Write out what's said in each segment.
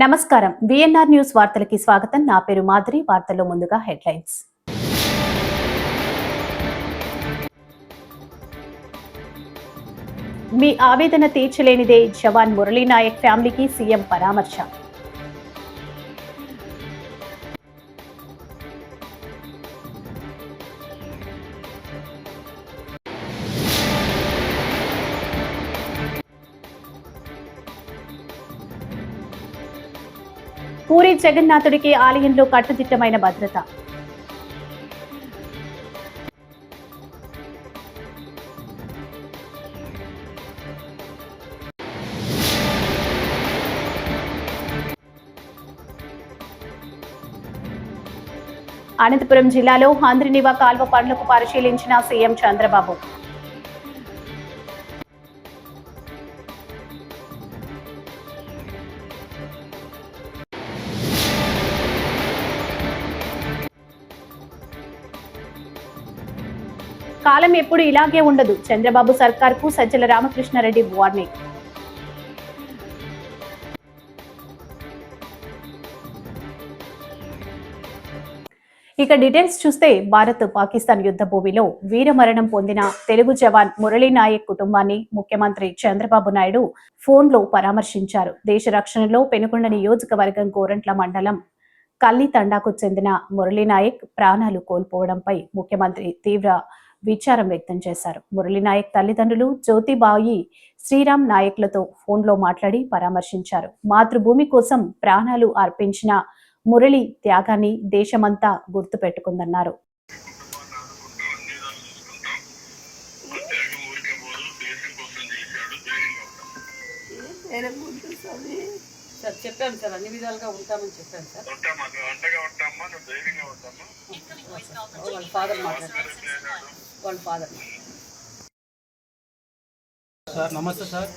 నమస్కారం. VNR news వార్తలకి స్వాగతం. నా పేరు మాధురి. వార్తల్లో ముందుగా హెడ్లైన్స్. మీ ఆవేదన తీర్చలేనిదే జవాన్ మురళీనాయక్ ఫ్యామిలీకి సీఎం పరామర్శ. పూరి జగన్నాథుడికి ఆలయంలో కట్టుదిట్టమైన భద్రత. అనంతపురం జిల్లాలో హంద్రినివా కాల్వ పనులకు పరిశీలించిన సీఎం చంద్రబాబు. కాలం ఎప్పుడు ఇలాగే ఉండదు. చంద్రబాబు సర్కార్కు సజ్జల రామకృష్ణారెడ్డి వార్నింగ్. ఇక డీటెయిల్స్ చూస్తే భారత్ పాకిస్తాన్ యుద్ధ భూమిలో వీరమరణం పొందిన తెలుగు జవాన్ మురళీ నాయక్ కుటుంబాన్ని ముఖ్యమంత్రి చంద్రబాబు నాయుడు ఫోన్లో పరామర్శించారు. దేశ రక్షణలో పెనుకొండ నియోజకవర్గం కోరంట్ల మండలం కల్లి తండాకు చెందిన మురళీ నాయక్ ప్రాణాలు కోల్పోవడంపై ముఖ్యమంత్రి తీవ్ర విచారం వ్యక్తం చేశారు. మురళీ నాయక్ తల్లిదండ్రులు జ్యోతిబాయి శ్రీరామ్ నాయక్లతో ఫోన్లో మాట్లాడి పరామర్శించారు. మాతృభూమి కోసం ప్రాణాలు అర్పించిన మురళి త్యాగాన్ని దేశమంతా గుర్తుపెట్టుకుందన్నారు. సార్ చెప్పాను సార్ అన్ని విధాలుగా ఉంటామని చెప్పాను సార్. వాళ్ళ ఫాదర్ మాట్లాడారు వాళ్ళ ఫాదర్. సార్ నమస్తే సార్.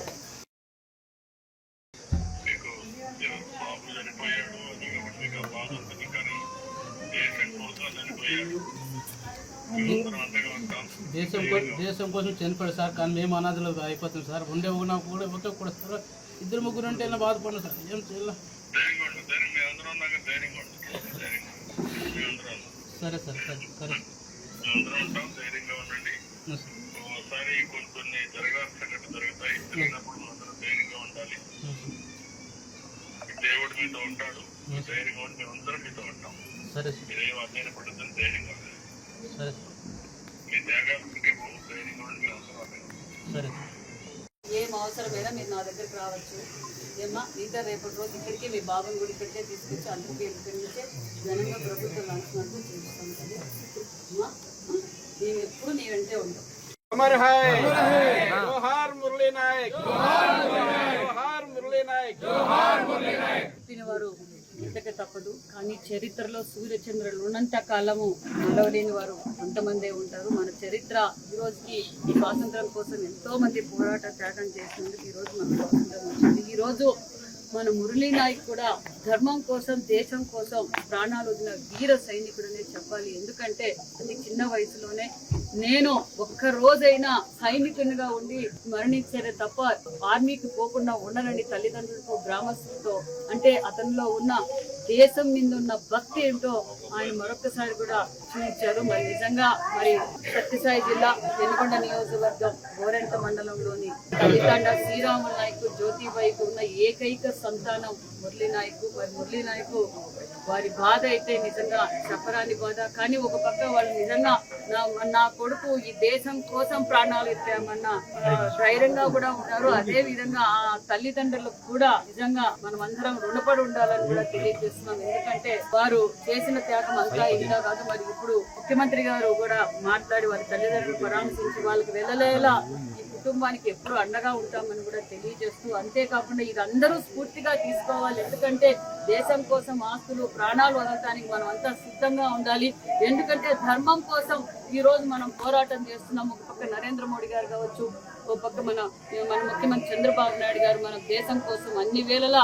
దేశం దేశం కోసం చనిపోయాడు సార్ కానీ మేము అనాథలు అయిపోతాం సార్. ఉండే ఉన్నా కూడా ఒకే కూడా సార్ ఇద్దరు ముగ్గురు అంటే ఇలా బాధపడిన సార్. ఏం చేయాలి. ధైర్యం ఉన్నాక సరే సార్ సరే సరే. ఉంటాం ధైర్యంగా ఉండండి ఒకసారి కొన్ని కొన్ని జరగాల్సిన జరుగుతాయి జరిగినప్పుడు అందరం ధైర్యంగా ఉండాలి దేవుడు మీతో ఉంటాడు ధైర్యంగా ఉండి మేమందరం మీతో ఉంటాం సరే. మీరేం అధ్యయన పడుతుంది ధైర్యంగా సరే మీ త్యాగాలు పోవు ధైర్యంగా ఉండి మేమందరం సరే. ఏం అవసరమైనా మీరు నా దగ్గరికి రావచ్చు. ఏమ్మా మిగతా రేపటి రోజు ఇక్కడికి మీ బాబుని గుడి ఇక్కడికే తీసుకొచ్చి అందరికీ ఇక్కడి నుంచే ఘనంగా ప్రభుత్వం లాంఛనాలు చూపిస్తాం అమ్మా మేము ఎప్పుడు నీ వెంటే ఉంటాం. అమర్ హాయ్ జోహార్ మురళీ నాయక్! జోహార్ మురళీ నాయక్! నాయక్! వారు ఇంతక తప్పదు. కానీ చరిత్రలో సూర్యచంద్రులు ఉన్నంత కాలము నిలవలేని వారు కొంతమందే ఉంటారు. మన చరిత్ర ఈ రోజుకి ఈ స్వాతంత్రం కోసం ఎంతో మంది పోరాట త్యాగం చేసినందుకు ఈ రోజు మనకు స్వాతంత్రం వచ్చింది. ఈ రోజు మన మురళీ నాయక్ కూడా ధర్మం కోసం దేశం కోసం ప్రాణాలు వదిలిన వీర సైనికుడనే చెప్పాలి. ఎందుకంటే అతి చిన్న వయసులోనే నేను ఒక్క రోజైనా సైనికునిగా ఉండి మరణించారే తప్ప ఆర్మీకి పోకుండా ఉండనని తల్లిదండ్రులతో గ్రామస్తులతో అంటే అతనిలో ఉన్న దేశం మీద ఉన్న భక్తి ఏంటో ఆయన మరొకసారి కూడా చూపించారు. మరి నిజంగా మరి సత్యసాయి జిల్లా వెనుకొండ నియోజకవర్గం గోరెంట మండలంలోని తల్లిదండ శ్రీరాముల నాయకు జ్యోతిబాయికు ఉన్న ఏకైక సంతానం మురళీ నాయకు. మరి మురళీ నాయకు వారి బాధ అయితే నిజంగా చెప్పరాని బాధ. కానీ ఒక పక్క వాళ్ళు నిజంగా నాకు నా కొడుకు ఈ దేశం కోసం ప్రాణాలు ఎత్తామన్న ధైర్యంగా కూడా ఉన్నారు. అదే విధంగా ఆ తల్లిదండ్రులకు కూడా నిజంగా మనం అందరం రుణపడి ఉండాలని కూడా తెలియజేస్తున్నాం. ఎందుకంటే వారు చేసిన త్యాగం అంతా ఇంత కాదు మరి ఇప్పుడు ముఖ్యమంత్రి గారు కూడా మాట్లాడి వారి తల్లిదండ్రులు పరామర్శించి వాళ్ళకి వెళ్ళలేలా కుటుంబానికి ఎప్పుడు అండగా ఉంటామని కూడా తెలియజేస్తూ అంతేకాకుండా ఇది అందరూ స్ఫూర్తిగా తీసుకోవాలి. ఎందుకంటే దేశం కోసం ఆస్తులు ప్రాణాలు వదలటానికి మనం అంతా సిద్ధంగా ఉండాలి. ఎందుకంటే ధర్మం కోసం ఈ రోజు మనం పోరాటం చేస్తున్నాం. ఒక పక్క నరేంద్ర మోడీ గారు కావచ్చు ఒక పక్క మన మన ముఖ్యమంత్రి చంద్రబాబు నాయుడు గారు మన దేశం కోసం అన్ని వేళలా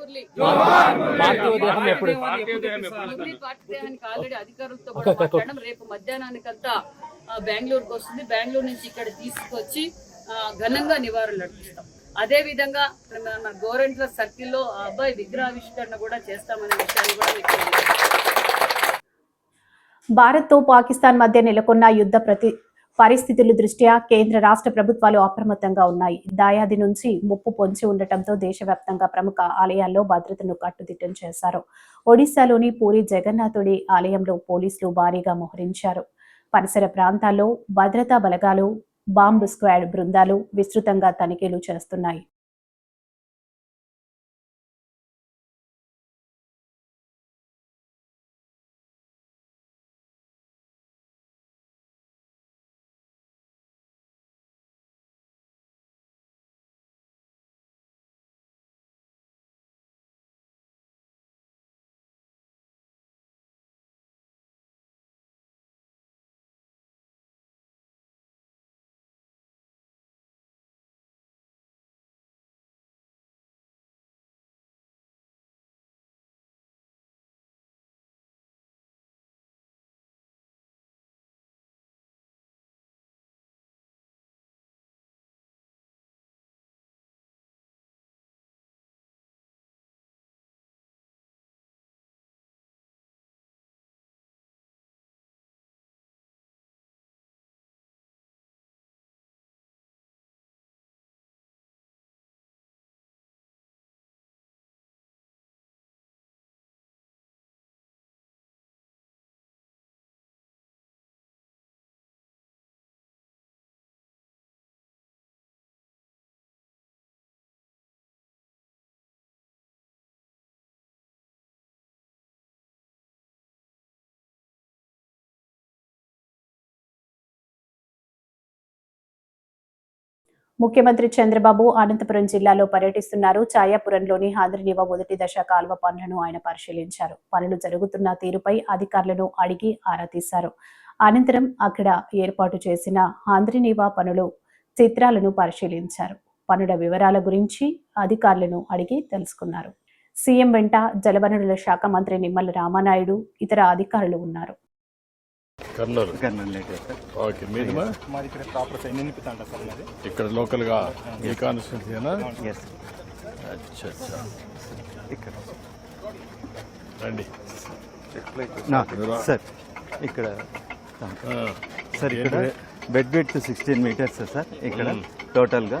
మురళి. పార్టీ దేహానికి ఆల్రెడీ అధికారులతో కూడా మాట్లాడడం. రేపు మధ్యాహ్నానికంతా బెంగళూరుకు వస్తుంది. బెంగళూరు నుంచి ఇక్కడ తీసుకొచ్చి ఘనంగా నివారణలు అర్పిస్తాం. అదే విధంగా మన గోరెంట్ల సర్కిల్లో అబ్బాయి విగ్రహావిష్కరణ కూడా చేస్తామనే విషయాన్ని కూడా మీకు. భారత్తో పాకిస్తాన్ మధ్య నెలకొన్న యుద్ధ ప్రతి పరిస్థితుల దృష్ట్యా కేంద్ర రాష్ట్ర ప్రభుత్వాలు అప్రమత్తంగా ఉన్నాయి. దాయాది నుంచి ముప్పు పొంచి ఉండటంతో దేశవ్యాప్తంగా ప్రముఖ ఆలయాల్లో భద్రతను కట్టుదిట్టం చేశారు. ఒడిశాలోని పూరి జగన్నాథుడి ఆలయంలో పోలీసులు భారీగా మోహరించారు. పరిసర ప్రాంతాల్లో భద్రతా బలగాలు బాంబు స్క్వాడ్ బృందాలు విస్తృతంగా తనిఖీలు చేస్తున్నాయి. ముఖ్యమంత్రి చంద్రబాబు అనంతపురం జిల్లాలో పర్యటిస్తున్నారు. ఛాయాపురంలోని హాంద్రినివా మొదటి దశ కాల్వ పనులను ఆయన పరిశీలించారు. పనులు జరుగుతున్న తీరుపై అధికారులను అడిగి ఆరా తీశారు. అనంతరం అక్కడ ఏర్పాటు చేసిన హాంద్రినివ పనులు చిత్రాలను పరిశీలించారు. పనుల వివరాల గురించి అధికారులను అడిగి తెలుసుకున్నారు. సీఎం వెంట జలవనరుల శాఖ మంత్రి నిమ్మల రామానాయుడు ఇతర అధికారులు ఉన్నారు. కర్నూలు. ఓకే మాది ఇక్కడ ప్రాపర్ సైడ్ నింపితా అంట సార్ మాది. ఇక్కడ లోకల్గా కాన్స్టిట్యూన్సీనా ఎస్ అచ్చా అచ్చా ఇక్కడ. రండి. సార్ ఇక్కడ. సార్ ఇక్కడ bed width sixteen metres sir ఇక్కడ టోటల్గా.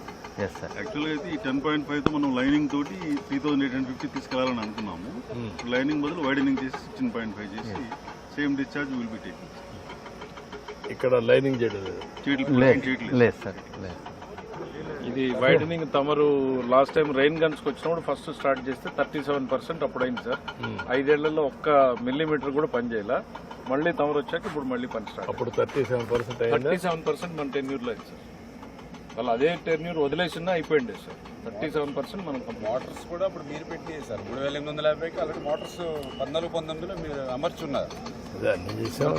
యాక్చువల్గా అయితే ఈ టెన్ పాయింట్ ఫైవ్తో మనం లైనింగ్ తోటి three thousand eight hundred fifty తీసుకెళ్ళాలని అనుకున్నాము. లైనింగ్ బదులు వైడనింగ్ చేసి సిక్స్టీన్ పాయింట్ ఫైవ్ చేసి same discharge will be taking ఇక్కడ లైనింగ్ చేయడం లేదు. లేదు లేదు సార్ లేదు ఇది వైడనింగ్ తమరు లాస్ట్ టైం రెయిన్ గన్స్ వచ్చినప్పుడు ఫస్ట్ స్టార్ట్ చేస్తే థర్టీ సెవెన్ పర్సెంట్ అప్పుడు అయింది సార్ ఐదేళ్ళలో ఒక్క మిల్లీమీటర్ కూడా పని చేయాల. మళ్ళీ తమరు వచ్చాక ఇప్పుడు మళ్ళీ పని స్టార్ట్ అప్పుడు thirty seven percent thirty seven percent మన టెన్యూర్లో అయింది సార్ వాళ్ళు అదే టెన్యూర్ వదిలేసినా అయిపోయింది సార్. థర్టీ సెవెన్ పర్సెంట్ మనం complete మోటార్స్ కూడా ఇప్పుడు మీరు పెట్టి సార్. మూడు వేల ఎనిమిది వందల యాభైకి ఆల్రెడీ మోటార్స్ పద్నాలుగు పంతొమ్మిదిలో మీరు అమర్చున్నారు.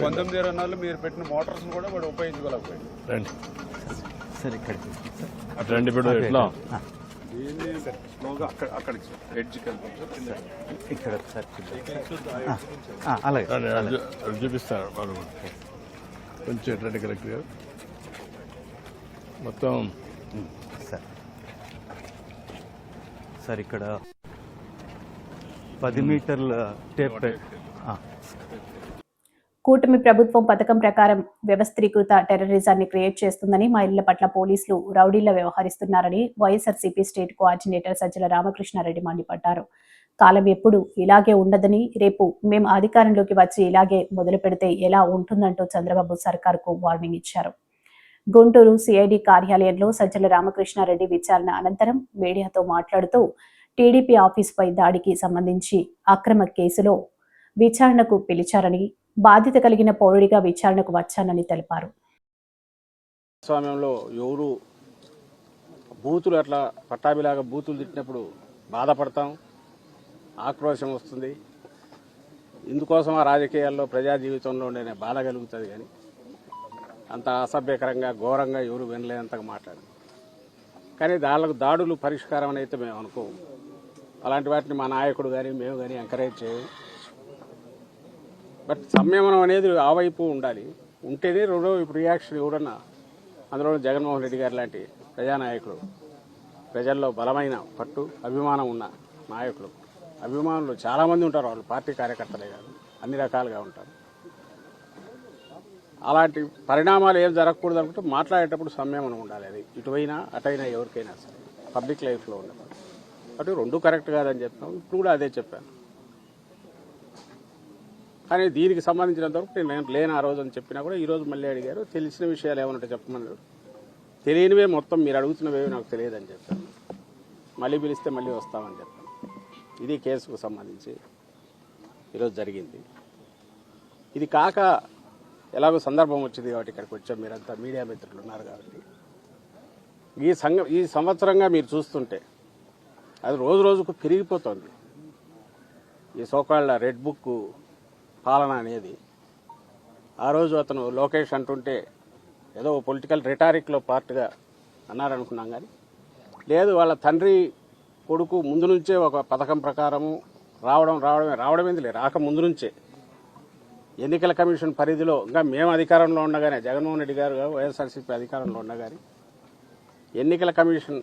పంతొమ్మిది ఇరవై నాలుగులో మీరు పెట్టిన మోటార్స్ కూడా వాడు ఉపయోగించుకోలేకపోయింది రండి. సార్ ఇక్కడికి రండి ఇప్పుడు ఎట్లా? ఇక్కడ అలాగే. రండి, అది చూ- అది చూపిస్తాను వాళ్ళు కొంచెం రండి కరెక్ట్ గారు మొత్తం. సార్. సార్ ఇక్కడ పది మీటర్ల టేప్ కూటమి ప్రభుత్వం పథకం ప్రకారం వ్యవస్థీకృత టెర్రరిజాన్ని క్రియేట్ చేస్తుందని మహిళల పట్ల పోలీసులు రౌడీలా వ్యవహరిస్తున్నారని YSRCP state coordinator Sajjala Ramakrishna Reddy మండిపడ్డారు. కాలం ఎప్పుడు ఇలాగే ఉండదని రేపు మేము అధికారంలోకి వచ్చి ఇలాగే మొదలు పెడితే ఎలా ఉంటుందంటూ చంద్రబాబు సర్కార్కు వార్నింగ్ ఇచ్చారు. గుంటూరు సిఐడి కార్యాలయంలో సజ్జల రామకృష్ణారెడ్డి విచారణ అనంతరం మీడియాతో మాట్లాడుతూ టీడీపీ ఆఫీసుపై దాడికి సంబంధించి అక్రమ కేసులో విచారణకు పిలిచారని బాధ్యత కలిగిన పౌరుడిగా విచారణకు వచ్చానని తెలిపారు. స్వామ్యంలో ఎవరు బూతులు అట్లా పట్టాభిలాగా బూతులు తిట్టినప్పుడు బాధపడతాం ఆక్రోశం వస్తుంది. ఇందుకోసం ఆ రాజకీయాల్లో ప్రజా జీవితంలో ఉండే బాధ కలుగుతుంది కానీ అంత అసభ్యకరంగా ఘోరంగా ఎవరు వినలేనంతగా మాట్లాడు కానీ దాళ్ళకు దాడులు పరిష్కారం అని అయితే మేము అనుకోము. అలాంటి వాటిని మా నాయకుడు కానీ మేము కానీ ఎంకరేజ్ చేయము. బట్ సంయమనం అనేది ఆ వైపు ఉండాలి. ఉంటేనే రెండో ఇప్పుడు రియాక్షన్ ఎవడన్నా అందులో జగన్మోహన్ రెడ్డి గారు లాంటి ప్రజానాయకుడు ప్రజల్లో బలమైన పట్టు అభిమానం ఉన్న నాయకులు అభిమానులు చాలామంది ఉంటారు. వాళ్ళు పార్టీ కార్యకర్తలే కాదు అన్ని రకాలుగా ఉంటారు. అలాంటి పరిణామాలు ఏం జరగకూడదు అనుకుంటే మాట్లాడేటప్పుడు సంయమనం ఉండాలి అది. ఇటువైనా అటైనా ఎవరికైనా సరే. పబ్లిక్ లైఫ్లో ఉండదు అటు రెండు కరెక్ట్ కాదని చెప్తాం. ఇప్పుడు కూడా అదే చెప్పాను. కానీ దీనికి సంబంధించినంత వరకు నేను లేని ఆ రోజు అని చెప్పినా కూడా ఈరోజు మళ్ళీ అడిగారు తెలిసిన విషయాలు ఏమన్నా చెప్పమన్నారు తెలియనివే మొత్తం మీరు అడుగుతున్నవే నాకు తెలియదని చెప్పాను. మళ్ళీ పిలిస్తే మళ్ళీ వస్తామని చెప్పాను. ఇది కేసుకు సంబంధించి ఈరోజు జరిగింది. ఇది కాక ఎలాగో సందర్భం వచ్చింది కాబట్టి ఇక్కడికి వచ్చాం. మీరంతా మీడియా మిత్రులు ఉన్నారు కాబట్టి. ఈ సంఘ ఈ సంవత్సరంగా మీరు చూస్తుంటే అది రోజు రోజుకు పెరిగిపోతుంది. ఈ సోకాళ్ళ రెడ్ బుక్ పాలన అనేది ఆ రోజు అతను లోకేష్ అంటుంటే ఏదో పొలిటికల్ రిటారిక్లో పార్ట్గా అన్నారనుకున్నాం కానీ లేదు వాళ్ళ తండ్రి కొడుకు ముందు నుంచే ఒక పథకం ప్రకారము రావడం రావడమే రావడం ఏంది రాక ముందు నుంచే ఎన్నికల కమిషన్ పరిధిలో ఇంకా మేము అధికారంలో ఉండగానే జగన్మోహన్ రెడ్డి గారు వైఎస్ఆర్సీపీ అధికారంలో ఉండగానే ఎన్నికల కమిషన్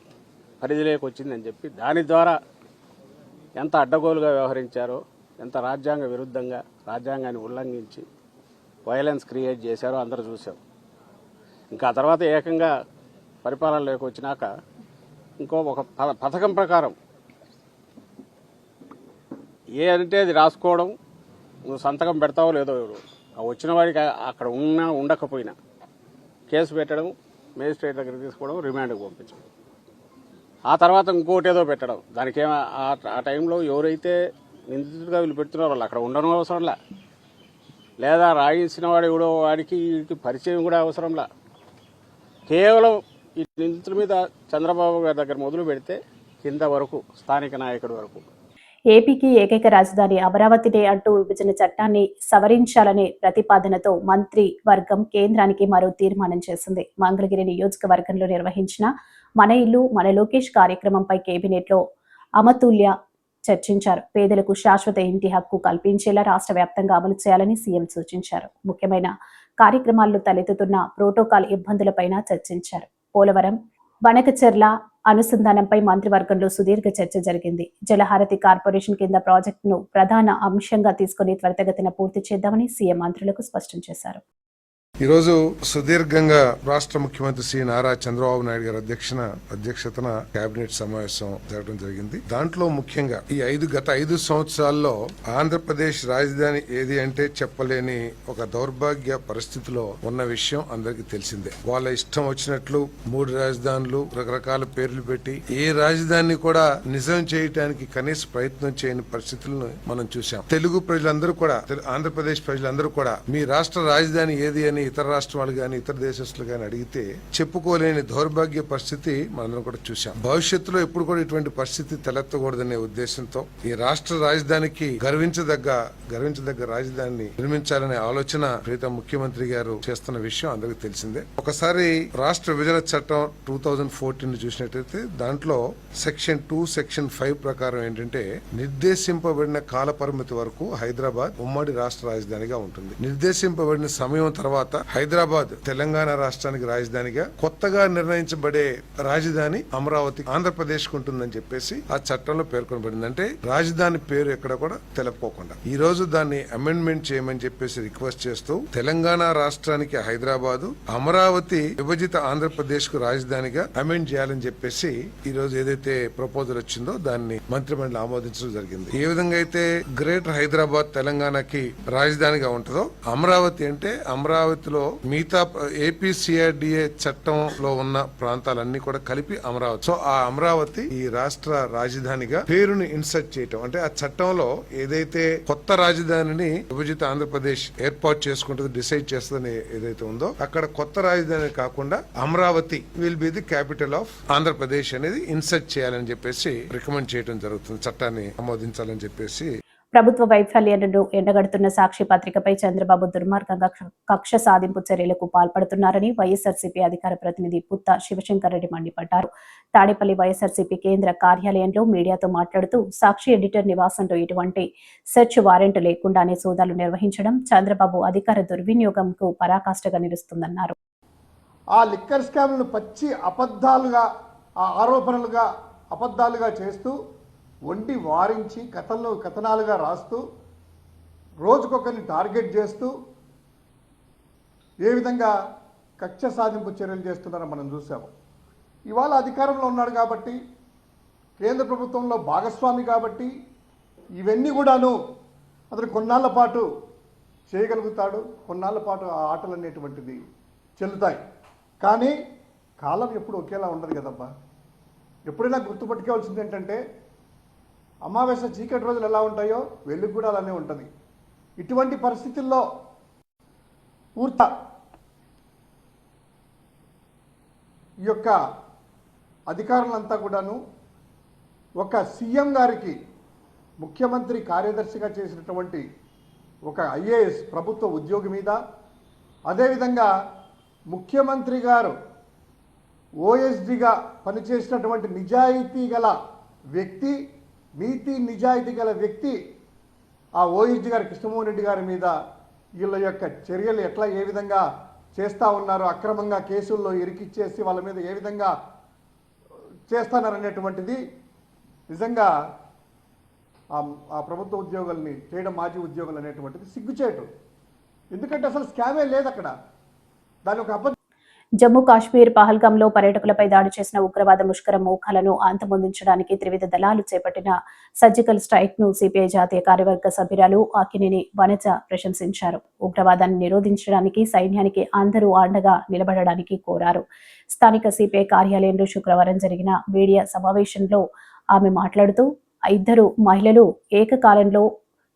పరిధిలోకి వచ్చిందని చెప్పి దాని ద్వారా ఎంత అడ్డగోలుగా వ్యవహరించారో ఎంత రాజ్యాంగ విరుద్ధంగా రాజ్యాంగాన్ని ఉల్లంఘించి వైలెన్స్ క్రియేట్ చేశారో అందరూ చూసాం ఇంకా ఆ తర్వాత ఏకంగా పరిపాలనలోకి వచ్చినాక ఇంకో ఒక ప- పథకం ప్రకారం ఏ అంటే అది రాసుకోవడం నువ్వు సంతకం పెడతావో లేదో వచ్చిన వాడికి అక్కడ ఉన్నా ఉండకపోయినా కేసు పెట్టడం మేజిస్ట్రేట్ దగ్గర తీసుకోవడం రిమాండ్కి పంపించడం. ఆ తర్వాత ఇంకోటి ఏదో పెట్టడం. దానికి ఏమ ఆ- ఆ టైంలో ఎవరైతే నిందితుడిగా వీళ్ళు పెడుతున్నారో వాళ్ళు అక్కడ ఉండడం అవసరంలా. లేదా రాయించిన వాడు ఎవడో వాడికి వీడికి పరిచయం కూడా అవసరంలా. కేవలం ఈ నిందితుల మీద చంద్రబాబు గారి దగ్గర మొదలు పెడితే కింద వరకు స్థానిక నాయకుడి వరకు. ఏపీకి ఏకైక రాజధాని అమరావతినే అంటూ విభజన చట్టాన్ని సవరించాలనే ప్రతిపాదనతో మంత్రి వర్గం కేంద్రానికి మరో తీర్మానం చేసింది. మంగళగిరి నియోజకవర్గంలో నిర్వహించిన మన ఇల్లు మన లోకేష్ కార్యక్రమంపై కేబినెట్లో అమతుల్య చర్చించారు. పేదలకు శాశ్వత ఇంటి హక్కు కల్పించేలా రాష్ట్ర వ్యాప్తంగా అమలు చేయాలని సీఎం సూచించారు. ముఖ్యమైన కార్యక్రమాల్లో తలెత్తుతున్న ప్రోటోకాల్ ఇబ్బందులపైన చర్చించారు. పోలవరం వనకచెర్ల అనుసంధానంపై మంత్రివర్గంలో సుదీర్ఘ చర్చ జరిగింది. జలహారతి కార్పొరేషన్ కింద ప్రాజెక్టును ప్రధాన అంశంగా తీసుకుని త్వరితగతిన పూర్తి చేద్దామని సీఎం మంత్రులకు స్పష్టం చేశారు. ఈరోజు సుదీర్ఘంగా రాష్ట్ర ముఖ్యమంత్రి శ్రీ నారా చంద్రబాబు నాయుడు గారి అధ్యక్షన అధ్యక్షతన కేబినెట్ సమావేశం జరగడం జరిగింది. దాంట్లో ముఖ్యంగా ఈ ఐదు గత ఐదు సంవత్సరాల్లో ఆంధ్రప్రదేశ్ రాజధాని ఏది అంటే చెప్పలేని ఒక దౌర్భాగ్య పరిస్థితిలో ఉన్న విషయం అందరికీ తెలిసిందే. వాళ్ళ ఇష్టం వచ్చినట్లు మూడు రాజధానులు రకరకాల పేర్లు పెట్టి ఏ రాజధాని కూడా నిజం చేయటానికి కనీస ప్రయత్నం చేయని పరిస్థితులను మనం చూసాం తెలుగు ప్రజలందరూ కూడా ఆంధ్రప్రదేశ్ ప్రజలందరూ కూడా మీ రాష్ట్ర రాజధాని ఏది అని ఇతర రాష్ట్రాలు కానీ ఇతర దేశస్తులు కానీ అడిగితే చెప్పుకోలేని దౌర్భాగ్య పరిస్థితి మనందరం కూడా చూశాం. భవిష్యత్తులో ఎప్పుడు కూడా ఇటువంటి పరిస్థితి తలెత్తకూడదనే ఉద్దేశంతో ఈ రాష్ట్ర రాజధానికి గర్వించదగ్గ గర్వించదగ్గ రాజధానిని నిర్మించాలనే ఆలోచన ప్రీత ముఖ్యమంత్రి గారు చేస్తున్న విషయం అందరికీ తెలిసిందే. ఒకసారి రాష్ట్ర విభజన చట్టం టూ థౌజండ్ ఫోర్టీన్ చూసినట్టయితే దాంట్లో సెక్షన్ టూ సెక్షన్ ఫైవ్ ప్రకారం ఏంటంటే నిర్దేశింపబడిన కాల పరిమితి వరకు హైదరాబాద్ ఉమ్మడి రాష్ట్ర రాజధానిగా ఉంటుంది. నిర్దేశింపబడిన సమయం తర్వాత హైదరాబాద్ తెలంగాణ రాష్ట్రానికి రాజధానిగా కొత్తగా నిర్ణయించబడే రాజధాని అమరావతి ఆంధ్రప్రదేశ్కు ఉంటుందని చెప్పేసి ఆ చట్టంలో పేర్కొనబడింది. అంటే రాజధాని పేరు ఎక్కడ కూడా తెలుపుకోకుండా. ఈ రోజు దాన్ని అమెండ్మెంట్ చేయమని చెప్పేసి రిక్వెస్ట్ చేస్తూ తెలంగాణ రాష్ట్రానికి హైదరాబాదు అమరావతి విభజిత ఆంధ్రప్రదేశ్కు రాజధానిగా అమెండ్ చేయాలని చెప్పేసి ఈ రోజు ఏదైతే ప్రపోజల్ వచ్చిందో దాన్ని మంత్రిమండలి ఆమోదించడం జరిగింది. ఏ విధంగా అయితే గ్రేటర్ హైదరాబాద్ తెలంగాణకి రాజధానిగా ఉంటుందో అమరావతి అంటే అమరావతి పరిస్థితిలో మిగతా ఏపీ సిఆర్డిఏ చట్టంలో ఉన్న ప్రాంతాలన్నీ కూడా కలిపి అమరావతి. సో ఆ అమరావతి ఈ రాష్ట్ర రాజధానిగా పేరుని ఇన్సర్ట్ చేయటం. అంటే ఆ చట్టంలో ఏదైతే కొత్త రాజధానిని విభజిత ఆంధ్రప్రదేశ్ ఏర్పాటు చేసుకుంటుంది డిసైడ్ చేస్తుందని ఏదైతే ఉందో అక్కడ కొత్త రాజధాని కాకుండా Amaravati will be the capital of Andhra Pradesh అనేది ఇన్సర్ట్ చేయాలని చెప్పేసి రికమెండ్ చేయడం జరుగుతుంది చట్టాన్ని ఆమోదించాలని చెప్పేసి ప్రభుత్వ వైఫల్యాలను ఎండగడుతున్న సాక్షి పత్రికపై చంద్రబాబు దుర్మార్గంగా కక్ష సాధింపు చర్యలకు పాల్పడుతున్నారని వైఎస్ఆర్సీపీ అధికార ప్రతినిధి పుత్త శివశంకర్ రెడ్డి మండిపడ్డారు. తాడేపల్లి వైఎస్ఆర్సీపీ కేంద్ర కార్యాలయంలో మీడియాతో మాట్లాడుతూ సాక్షి ఎడిటర్ నివాసంలో ఇటువంటి సెర్చ్ వారెంట్ లేకుండానే సోదాలు నిర్వహించడం చంద్రబాబు అధికార దుర్వినియోగంకు పరాకాష్ఠగా నిలుస్తుందన్నారు. ఆ లిక్కర్ స్కామ్లను పచ్చి అబద్ధాలుగా ఆ ఆరోపణలుగా అబద్ధాలుగా చేస్తూ వండి వారించి కథల్లో కథనాలుగా రాస్తూ రోజుకొకరిని టార్గెట్ చేస్తూ ఏ విధంగా కక్ష సాధింపు చర్యలు చేస్తున్నారో మనం చూసాము. ఇవాళ అధికారంలో ఉన్నాడు కాబట్టి కేంద్ర ప్రభుత్వంలో భాగస్వామి కాబట్టి ఇవన్నీ కూడాను అతను కొన్నాళ్ళ పాటు చేయగలుగుతాడు. కొన్నాళ్ళ పాటు ఆ ఆటలు అనేటువంటిది చెల్లుతాయి. కానీ కాలం ఎప్పుడు ఒకేలా ఉండదు కదబ్బా. ఎప్పుడైనా గుర్తుపట్టుకోవాల్సింది ఏంటంటే అమావాస్య చీకటి రోజులు ఎలా ఉంటాయో వెలుగు కూడా అలానే ఉంటుంది. ఇటువంటి పరిస్థితుల్లో పూర్త ఈ యొక్క అధికారులంతా కూడాను ఒక సీఎం గారికి ముఖ్యమంత్రి కార్యదర్శిగా చేసినటువంటి ఒక ఐఏఎస్ ప్రభుత్వ ఉద్యోగి మీద అదేవిధంగా ముఖ్యమంత్రి గారు ఓఎస్డిగా పనిచేసినటువంటి నిజాయితీ గల వ్యక్తి నీతి నిజాయితీ గల వ్యక్తి ఆ ఓఎస్డి గారి కృష్ణమోహన్ రెడ్డి గారి మీద వీళ్ళ యొక్క చర్యలు ఎట్లా ఏ విధంగా చేస్తూ ఉన్నారో అక్రమంగా కేసుల్లో ఇరికిచ్చేసి వాళ్ళ మీద ఏ విధంగా చేస్తున్నారనేటువంటిది నిజంగా ఆ ప్రభుత్వ ఉద్యోగుల్ని చేయడం మాజీ ఉద్యోగులు అనేటువంటిది సిగ్గుచేటు. ఎందుకంటే అసలు స్కామే లేదు అక్కడ. దాని ఒక అబద్ధం జమ్మూ కాశ్మీర్ పహల్గాంలో పర్యాటకులపై దాడి చేసిన ఉగ్రవాద ముష్కర మోఖాలను అంతమొందించడానికి త్రివిధ దళాలు చేపట్టిన సర్జికల్ స్ట్రైక్ను సిపిఐ జాతీయ కార్యవర్గ సభ్యురాలు అకినేని వనజ ప్రశంసించారు. ఉగ్రవాదాన్ని నిరోధించడానికి సైన్యానికి అందరూ అండగా నిలబడడానికి కోరారు. స్థానిక సిపిఐ కార్యాలయంలో శుక్రవారం జరిగిన మీడియా సమావేశంలో ఆమె మాట్లాడుతూ ఇద్దరు మహిళలు ఏకకాలంలో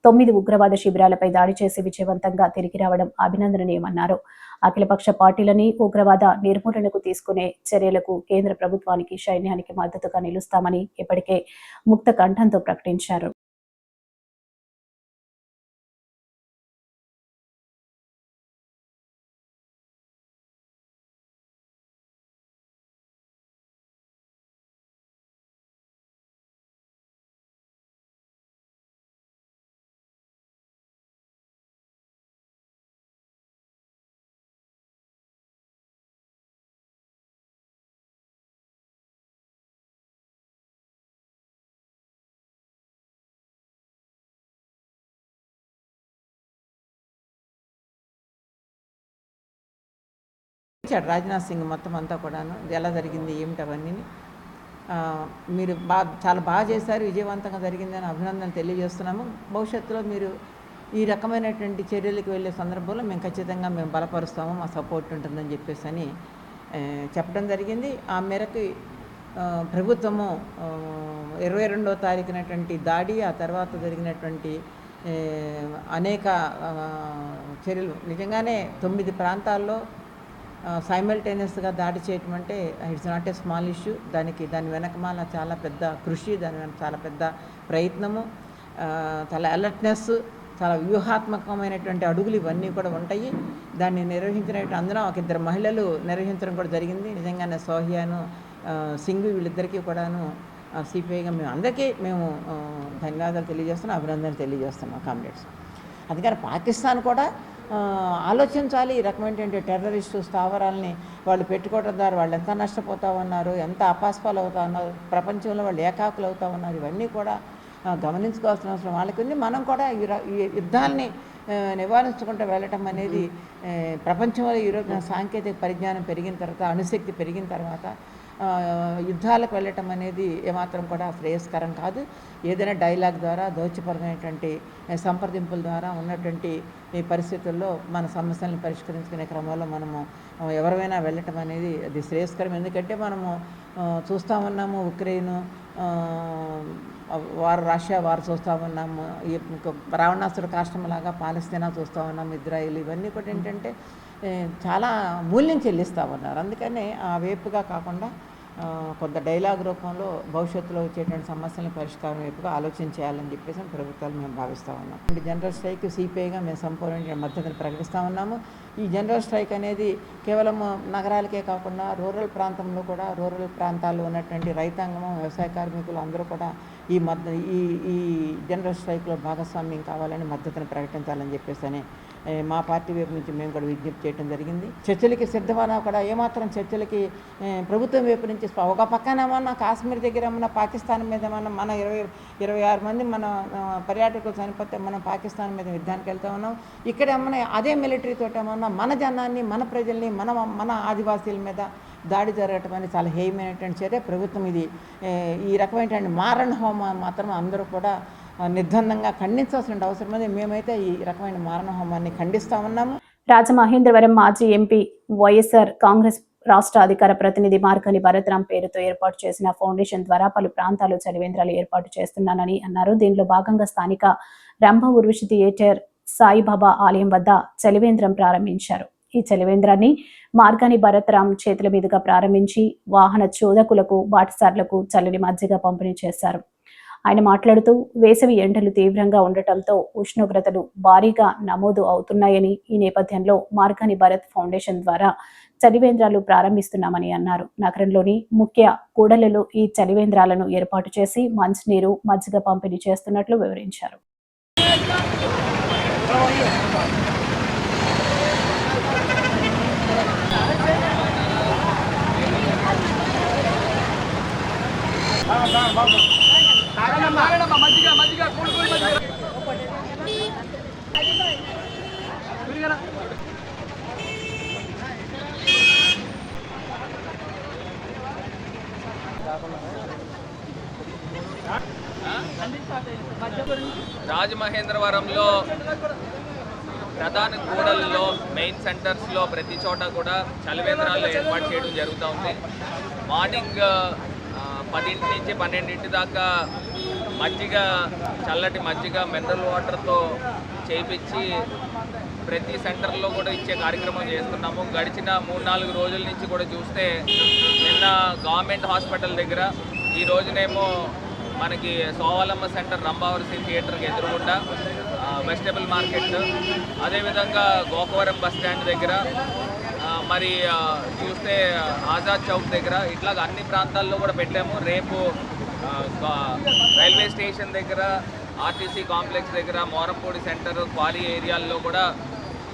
తొమ్మిది ఉగ్రవాద శిబిరాలపై దాడి చేసి విజయవంతంగా తిరిగి రావడం అభినందనీయమన్నారు. అఖిలపక్ష పార్టీలని ఉగ్రవాద నిర్మూలనకు తీసుకునే చర్యలకు కేంద్ర ప్రభుత్వానికి సైన్యానికి మద్దతుగా నిలుస్తామని ఇప్పటికే ముక్త కంఠంతో ప్రకటించారు. వివరించాడు రాజ్నాథ్ సింగ్ మొత్తం అంతా కూడాను. ఇది ఎలా జరిగింది ఏమిటి అవన్నీ మీరు బాగా చాలా బాగా చేశారు విజయవంతంగా జరిగిందని అభినందనలు తెలియజేస్తున్నాము. భవిష్యత్తులో మీరు ఈ రకమైనటువంటి చర్యలకు వెళ్ళే సందర్భంలో మేము ఖచ్చితంగా మేము బలపరుస్తాము మా సపోర్ట్ ఉంటుందని చెప్పేసి అని చెప్పడం జరిగింది. ఆ మేరకు ప్రభుత్వము ఇరవై రెండవ తారీఖునటువంటి దాడి ఆ తర్వాత జరిగినటువంటి అనేక చర్యలు. నిజంగానే తొమ్మిది ప్రాంతాల్లో సైమల్టేనియస్గా దాడి చేయటం అంటే it's not a small issue దానికి దాని వెనకమాల చాలా పెద్ద కృషి దాని వెనక చాలా పెద్ద ప్రయత్నము. చాలా అలర్ట్నెస్ చాలా వ్యూహాత్మకమైనటువంటి అడుగులు ఇవన్నీ కూడా ఉంటాయి. దాన్ని నిర్వహించినట్టు అందులో ఒక ఇద్దరు మహిళలు నిర్వహించడం కూడా జరిగింది. నిజంగానే సోహియాను సింగు సింగ్ వీళ్ళిద్దరికీ కూడాను సిపిఐగా మేము అందరికీ మేము ధన్యవాదాలు తెలియజేస్తున్నాం అభినందనలు తెలియజేస్తున్నాం కామ్రేడ్స్. అందుకని పాకిస్తాన్ కూడా ఆలోచించాలి. ఈ రకమైనటువంటి టెర్రరిస్టు స్థావరాలని వాళ్ళు పెట్టుకోవడం ద్వారా వాళ్ళు ఎంత నష్టపోతా ఉన్నారు ఎంత అపాస్పాలు అవుతా ఉన్నారు ప్రపంచంలో వాళ్ళు ఏకాకులు అవుతా ఉన్నారు ఇవన్నీ కూడా గమనించుకోవాల్సిన అవసరం. వాళ్ళకి ఉంది మనం కూడా ఈ యుద్ధాన్ని నివారించుకుంటూ వెళ్ళటం అనేది ప్రపంచంలో ఈరోజు సాంకేతిక పరిజ్ఞానం పెరిగిన తర్వాత అణుశక్తి పెరిగిన తర్వాత యుద్ధాలకు వెళ్ళటం అనేది ఏమాత్రం కూడా శ్రేయస్కరం కాదు. ఏదైనా డైలాగ్ ద్వారా దౌత్యపరమైనటువంటి సంప్రదింపుల ద్వారా ఉన్నటువంటి ఈ పరిస్థితుల్లో మన సమస్యలను పరిష్కరించుకునే క్రమంలో మనము ఎవరివైనా ఎవరైనా వెళ్ళటం అనేది అది శ్రేయస్కరం. ఎందుకంటే మనము చూస్తూ ఉన్నాము ఉక్రెయిన్ వారు రష్యా వారు చూస్తూ ఉన్నాము రావణాసుర కాష్టంలాగా పాలస్తీనా చూస్తూ ఉన్నాము ఇజ్రాయిల్ ఇవన్నీ కూడా ఏంటంటే చాలా మూల్యం చెల్లిస్తూ ఉన్నారు. అందుకనే ఆ వైపుగా కాకుండా కొంత డైలాగ్ రూపంలో భవిష్యత్తులో వచ్చేటువంటి సమస్యల పరిష్కారం వైపుగా ఆలోచన చేయాలని చెప్పేసి ప్రభుత్వాలు మేము భావిస్తూ ఉన్నాం. జనరల్ స్ట్రైక్ సిపిఐగా మేము సంపూర్ణ మద్దతుని ప్రకటిస్తూ ఉన్నాము. ఈ జనరల్ స్ట్రైక్ అనేది కేవలం నగరాలకే కాకుండా రూరల్ ప్రాంతంలో కూడా రూరల్ ప్రాంతాల్లో ఉన్నటువంటి రైతాంగము వ్యవసాయ కార్మికులు అందరూ కూడా ఈ మద్ద ఈ ఈ జనరల్ స్ట్రైక్లో భాగస్వామ్యం కావాలని మద్దతుని ప్రకటించాలని చెప్పేసి అని మా పార్టీ వైపు నుంచి మేము కూడా విజ్ఞప్తి చేయడం జరిగింది. చర్చలకి సిద్ధమన్నా కూడా ఏమాత్రం చర్చలకి ప్రభుత్వం వైపు నుంచి ఒక పక్కన ఏమన్నా కాశ్మీర్ దగ్గర ఏమన్నా పాకిస్తాన్ మీద ఏమన్నా మన ఇరవై ఇరవై ఆరు మంది మన పర్యాటకులు చనిపోతే మనం పాకిస్తాన్ మీద యుద్ధానికి వెళ్తా ఉన్నాం. ఇక్కడ ఏమన్నా అదే మిలిటరీ తోట ఏమన్నా మన జనాన్ని మన ప్రజల్ని మన మన ఆదివాసీల మీద దాడి జరగటం అనేది చాలా హేయమైనటువంటి చర్య. ప్రభుత్వం ఇది ఈ రకమైనటువంటి మారణ హోమం మాత్రం అందరూ కూడా నిర్బంధంగా ఖండించాల్సిన అవసరం ఉంది. మేమైతే ఈ రకమైన మారణ హోమాన్ని ఖండిస్తా ఉన్నాము. రాజమహేంద్రవరం మాజీ ఎంపీ వైఎస్ఆర్ కాంగ్రెస్ రాష్ట్ర అధికార ప్రతినిధి మార్కని భరతరామ్ పేరుతో ఏర్పాటు చేసిన ఫౌండేషన్ ద్వారా పలు ప్రాంతాలు చలివేంద్రాలు ఏర్పాటు చేస్తున్నానని అన్నారు. దీనిలో భాగంగా స్థానిక రంభ ఉర్విషి థియేటర్ సాయిబాబా ఆలయం వద్ద చలివేంద్రం ప్రారంభించారు. ఈ చలివేంద్రాన్ని మార్గాని భరత్రామ్ చేతుల మీదుగా ప్రారంభించి వాహన చోదకులకు బాటసార్లకు చల్లని మజ్జిగ పంపిణీ చేశారు. ఆయన మాట్లాడుతూ వేసవి ఎండలు తీవ్రంగా ఉండటంతో ఉష్ణోగ్రతలు భారీగా నమోదు అవుతున్నాయని ఈ నేపథ్యంలో మార్గాని భరత్ ఫౌండేషన్ ద్వారా చలివేంద్రాలు ప్రారంభిస్తున్నామని అన్నారు. నగరంలోని ముఖ్య కూడలలో ఈ చలివేంద్రాలను ఏర్పాటు చేసి మంచినీరు మజ్జిగ పంపిణీ చేస్తున్నట్లు వివరించారు. రాజమహేంద్రవరంలో ప్రధాన కూడల్లో మెయిన్ సెంటర్స్లో ప్రతి చోట కూడా చలివేంద్రాలు ఏర్పాటు చేయడం జరుగుతూ ఉంది. మార్నింగ్ పదింటి నుంచి పన్నెండింటి దాకా మజ్జిగ చల్లటి మజ్జిగ మినరల్ వాటర్తో చేయించి ప్రతి సెంటర్లో కూడా ఇచ్చే కార్యక్రమం చేస్తున్నాము. గడిచిన మూడు నాలుగు రోజుల నుంచి కూడా చూస్తే నిన్న గవర్నమెంట్ హాస్పిటల్ దగ్గర ఈ రోజునేమో మనకి సోవాలమ్మ సెంటర్ రంభావరసి థియేటర్కి ఎదురుగుండా వెజిటేబుల్ వెజిటబుల్ మార్కెట్. అదేవిధంగా గోకవరం బస్ స్టాండ్ దగ్గర మరి చూస్తే ఆజాద్ చౌక్ దగ్గర ఇట్లా అన్ని ప్రాంతాల్లో కూడా పెట్టాము. రేపు రైల్వే స్టేషన్ దగ్గర ఆర్టీసీ కాంప్లెక్స్ దగ్గర మోరంపూడి సెంటర్ క్వాలీ ఏరియాల్లో కూడా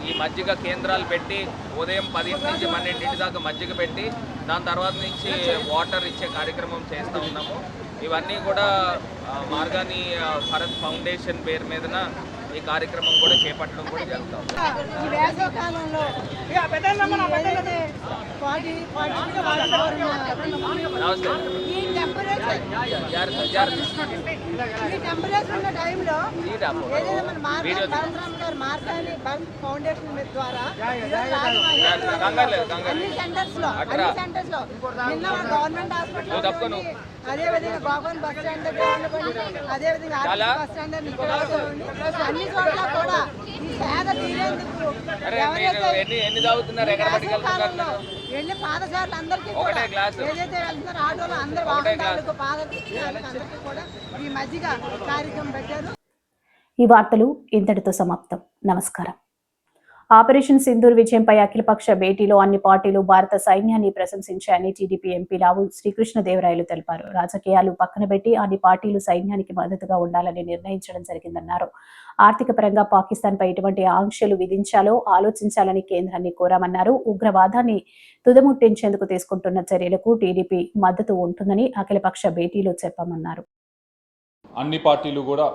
ఈ మజ్జిగ కేంద్రాలు పెట్టి ఉదయం పదింటి నుంచి పన్నెండింటి దాకా మజ్జిగ పెట్టి దాని తర్వాత నుంచి వాటర్ ఇచ్చే కార్యక్రమం చేస్తూ ఉన్నాము. ఇవన్నీ కూడా మార్గాని భరత్ ఫౌండేషన్ పేరు మీదన ఈ కార్యక్రమం కూడా చేపట్టడం కూడా జరుగుతాం ఈ వేసవి కాలంలో ఏదైతే ఫార్టీ ఫార్టీ నమస్తే. ఈ టెంపరేచర్ జాగ్రత్త జాగ్రత్త. ఈ టెంపరేచర్ ఉన్న టైంలో మన మార్గాన్ని గారు మార్గాన్ని ఫౌండేషన్ ద్వారా అన్ని. సెంటర్స్లో. అన్ని సెంటర్స్లో. నిన్న గవర్నమెంట్ హాస్పిటల్. అదే విధంగా గోగన్ బస్ స్టాండ్ అదే విధంగా బస్ స్టాండ్ ఉండి అన్ని చోట్ల కూడా ఈ సేద తీరేందుకు ఎవరైతే వెళ్ళి పాదచారులు అందరికీ కూడా ఒకటే గ్లాసు. ఏదైతే వెళ్తున్నారో ఆటోలో అందరు పాదచారులకు అందరికీ కూడా ఈ కార్యక్రమం పెట్టారు. ఈ వార్తలు ఇంతటితో సమాప్తం. నమస్కారం. ఆపరేషన్ సింధూర్ విజయంపై అఖిలపక్ష భేటీలో అన్ని పార్టీలు భారత సైన్యాన్ని ప్రశంసించాయని టీడీపీ ఎంపీ రావు శ్రీకృష్ణదేవరాయలు తెలిపారు. రాజకీయాలు పక్కన పెట్టి అన్ని పార్టీలు సైన్యానికి మద్దతుగా ఉండాలని నిర్ణయించడం జరిగిందన్నారు. ఆర్థిక పరంగా పాకిస్తాన్పై ఎటువంటి ఆంక్షలు విధించాలో ఆలోచించాలని కేంద్రాన్ని కోరామన్నారు. ఉగ్రవాదాన్ని తుదముట్టించేందుకు తీసుకుంటున్న చర్యలకు టీడీపీ మద్దతు ఉంటుందని అఖిలపక్ష భేటీలో చెప్పామన్నారు. అన్ని పార్టీలు కూడా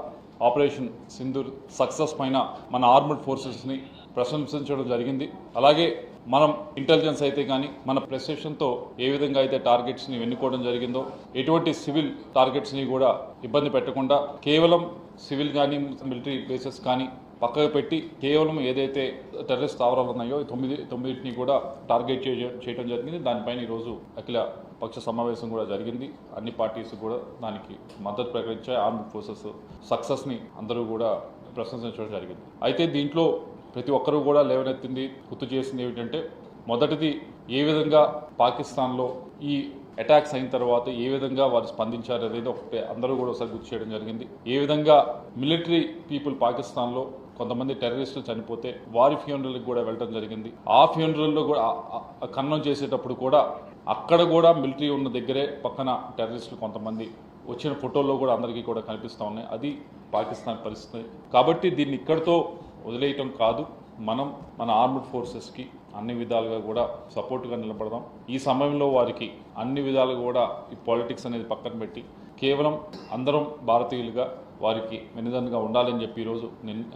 ఆపరేషన్ సింధూర్ సక్సెస్ పైన మన ఆర్మడ్ ఫోర్సెస్ని ప్రశంసించడం జరిగింది. అలాగే మనం ఇంటెలిజెన్స్ అయితే కానీ మన ప్రెసెషన్తో ఏ విధంగా అయితే టార్గెట్స్ని ఎన్నుకోవడం జరిగిందో ఎటువంటి సివిల్ టార్గెట్స్ని కూడా ఇబ్బంది పెట్టకుండా కేవలం సివిల్ కానీ మిలిటరీ బేసెస్ కానీ పక్కకు పెట్టి కేవలం ఏదైతే టెర్రరిస్ట్ స్థావరాలు ఉన్నాయో తొమ్మిది తొమ్మిదిని కూడా టార్గెట్ చేయడం జరిగింది. దానిపైన ఈరోజు అఖిల పక్ష సమావేశం కూడా జరిగింది. అన్ని పార్టీస్ కూడా దానికి మద్దతు ప్రకటించాయి. ఆర్మ్డ్ ఫోర్సెస్ సక్సెస్ని అందరూ కూడా ప్రశంసించడం జరిగింది. అయితే దీంట్లో ప్రతి ఒక్కరూ కూడా లేవనెత్తింది గుర్తు చేసింది ఏమిటంటే మొదటిది ఏ విధంగా పాకిస్తాన్లో ఈ అటాక్స్ అయిన తర్వాత ఏ విధంగా వారు స్పందించారు అనేది ఒకటే. అందరూ కూడా ఒకసారి గుర్తు చేయడం జరిగింది. ఏ విధంగా మిలిటరీ పీపుల్ పాకిస్తాన్లో కొంతమంది టెర్రరిస్టులు చనిపోతే వారి ఫ్యూనరల్కి కూడా వెళ్ళడం జరిగింది. ఆ ఫ్యూనరల్లో కూడా ఆ- ఖననం చేసేటప్పుడు కూడా అక్కడ కూడా మిలిటరీ ఉన్న దగ్గరే పక్కన టెర్రరిస్టులు కొంతమంది వచ్చిన ఫోటోల్లో కూడా అందరికీ కూడా కనిపిస్తూ ఉన్నాయి. అది పాకిస్తాన్ పరిస్థితి. కాబట్టి దీన్ని ఇక్కడితో వదిలేయటం కాదు. మనం మన ఆర్మ్డ్ ఫోర్సెస్కి అన్ని విధాలుగా కూడా సపోర్ట్గా నిలబడదాం. ఈ సమయంలో వారికి అన్ని విధాలుగా కూడా ఈ పాలిటిక్స్ అనేది పక్కన పెట్టి కేవలం అందరం భారతీయులుగా వారికి వెనుదన్నుగా ఉండాలని చెప్పి ఈరోజు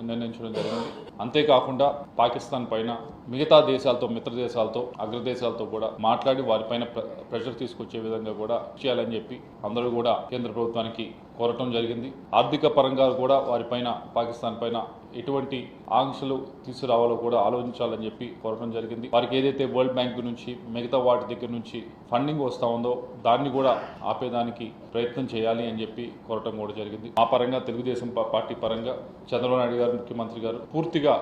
నిర్ణయించడం జరిగింది. అంతేకాకుండా పాకిస్తాన్ పైన మిగతా దేశాలతో మిత్ర దేశాలతో అగ్రదేశాలతో కూడా మాట్లాడి వారిపైన ప్రెషర్ తీసుకొచ్చే విధంగా కూడా చేయాలని చెప్పి అందరూ కూడా కేంద్ర ప్రభుత్వానికి కోరటం జరిగింది. ఆర్థిక పరంగా కూడా వారిపైన పాకిస్తాన్ పైన ఎటువంటి ఆంక్షలు తీసుకురావాలో కూడా ఆలోచించాలని చెప్పి కోరటం జరిగింది. వారికి ఏదైతే వరల్డ్ బ్యాంక్ నుంచి మిగతా వాటి దగ్గర నుంచి ఫండింగ్ వస్తూ ఉందో దాన్ని కూడా ఆపేదానికి ప్రయత్నం చేయాలి అని చెప్పి కోరటం కూడా జరిగింది. ఆ పరంగా తెలుగుదేశం పార్టీ పరంగా చంద్రబాబు నాయుడు గారు ముఖ్యమంత్రి గారు పూర్తిగా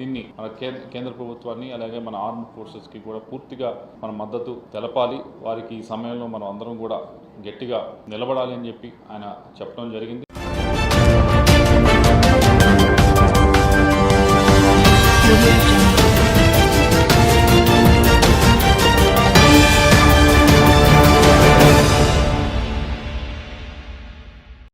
దీన్ని మన కేంద్ర కేంద్ర ప్రభుత్వాన్ని అలాగే మన ఆర్మ్ ఫోర్సెస్కి కూడా పూర్తిగా మన మద్దతు తెలపాలి. వారికి ఈ సమయంలో మనం అందరం కూడా గట్టిగా నిలబడాలి అని చెప్పి ఆయన చెప్పడం జరిగింది.